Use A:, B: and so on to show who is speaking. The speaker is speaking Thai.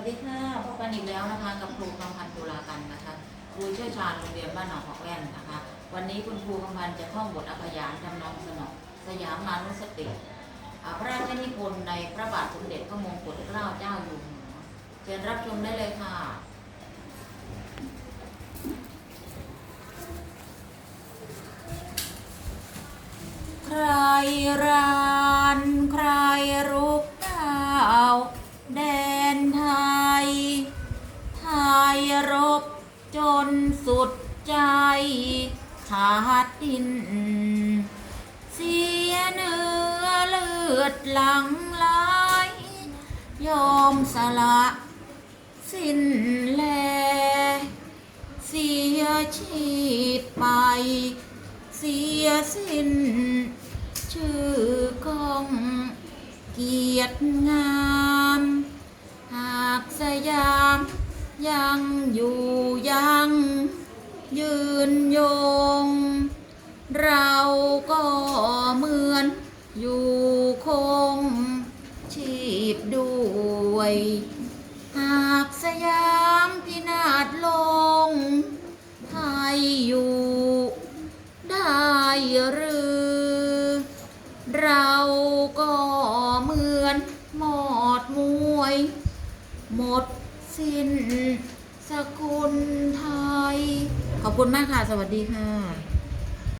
A: วัสดีค่ะพบกันอีกแล้วนะคะกับครูคำพันธ์ตุลากันนะคะครูเชี่ยวชาญโรงเรียนบ้านหนองหอกแว่นนะคะ วันนี้คุณครูคำพันธ์จะท่องบทอัพยานทำนองสนองสยามมานุสติพระราชนิพนธ์ในพระบาทสมเด็จพระมงกุฎเกล้าเจ้าอยู่หัวเชิญรับชมได้เลยค่ะใครรานใคร นสุดใจ ขาดดิน เสียเนื้อเลือดหลังไหลยอมสละสิ้นแล เสียชีพไป เสียสิ้น ชื่อกองเกียรติงาม หากสยามยังอยู่ยัง ยืนยง เราก็เหมือนอยู่คง ชีพด้วย หากสยามพินาศลงให้อยู่ ได้หรือ เราก็เหมือนหมอดมวย หมดสิ้น สกุลไทย ขอบคุณมากค่ะ สวัสดีค่ะ